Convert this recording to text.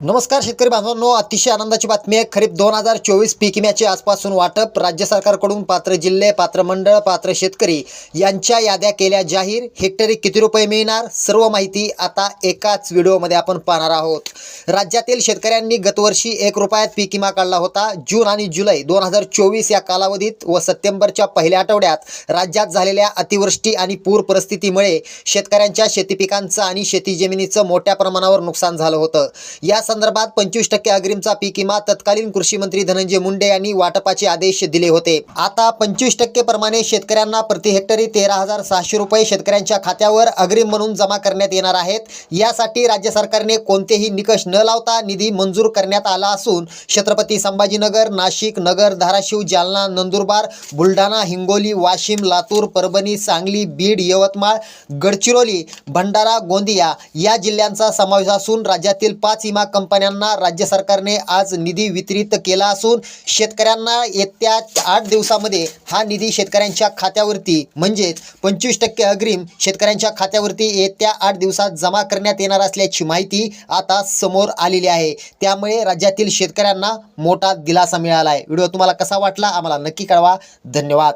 नमस्कार शेतकरी बांधवांनो. अतिशय आनंदाची बातमी आहे. खरीप दोन हजार चोवीस पीक विम्याचे आजपासून वाटप. राज्य सरकारकडून पात्र जिल्हे पात्र मंडळ पात्र शेतकरी यांच्या याद्या केल्या जाहीर. हेक्टरी किती रुपये मिळणार? सर्व माहिती आता एकाच व्हिडिओमध्ये आपण पाहणार आहोत. राज्यातील शेतकऱ्यांनी गतवर्षी एक रुपयात पीक विमा काढला होता. जून आणि जुलै दोन हजार चोवीस या कालावधीत व सप्टेंबरच्या पहिल्या आठवड्यात राज्यात झालेल्या अतिवृष्टी आणि पूर परिस्थितीमुळे शेतकऱ्यांच्या शेती पिकांचं आणि शेती जमिनीचं मोठ्या प्रमाणावर नुकसान झालं होतं. या संदर्भात पंचवीस टक्के अग्रिमचा पीक विमा तत्कालीन कृषी मंत्री धनंजय मुंडे यांनी वाटपाचे आदेश दिले होते. आता पंचवीस टक्के प्रमाणे शेतकऱ्यांना प्रति हेक्टरी तेरा हजार सहाशे रुपये शेतकऱ्यांच्या खात्यावर अग्रिम म्हणून जमा करण्यात येणार आहेत. यासाठी राज्य सरकारने कोणतेही निकष न लावता निधी मंजूर करण्यात आला असून छत्रपती संभाजीनगर नाशिक नगर धाराशिव जालना नंदुरबार बुलढाणा हिंगोली वाशिम लातूर परभणी सांगली बीड यवतमाळ गडचिरोली भंडारा गोंदिया या जिल्ह्यांचा समावेश असून राज्यातील पाच विमा कंपन्यांना राज्य सरकारने आज निधी वितरित केला असून शेतकऱ्यांना येत्या आठ दिवसामध्ये हा निधी शेतकऱ्यांच्या खात्यावरती म्हणजेच पंचवीस टक्के अग्रिम शेतकऱ्यांच्या खात्यावरती येत्या आठ दिवसात जमा करण्यात येणार असल्याची माहिती आता समोर आलेली आहे. त्यामुळे राज्यातील शेतकऱ्यांना मोठा दिलासा मिळाला आहे व्हिडिओ तुम्हाला कसा वाटला आम्हाला नक्की कळवा. धन्यवाद.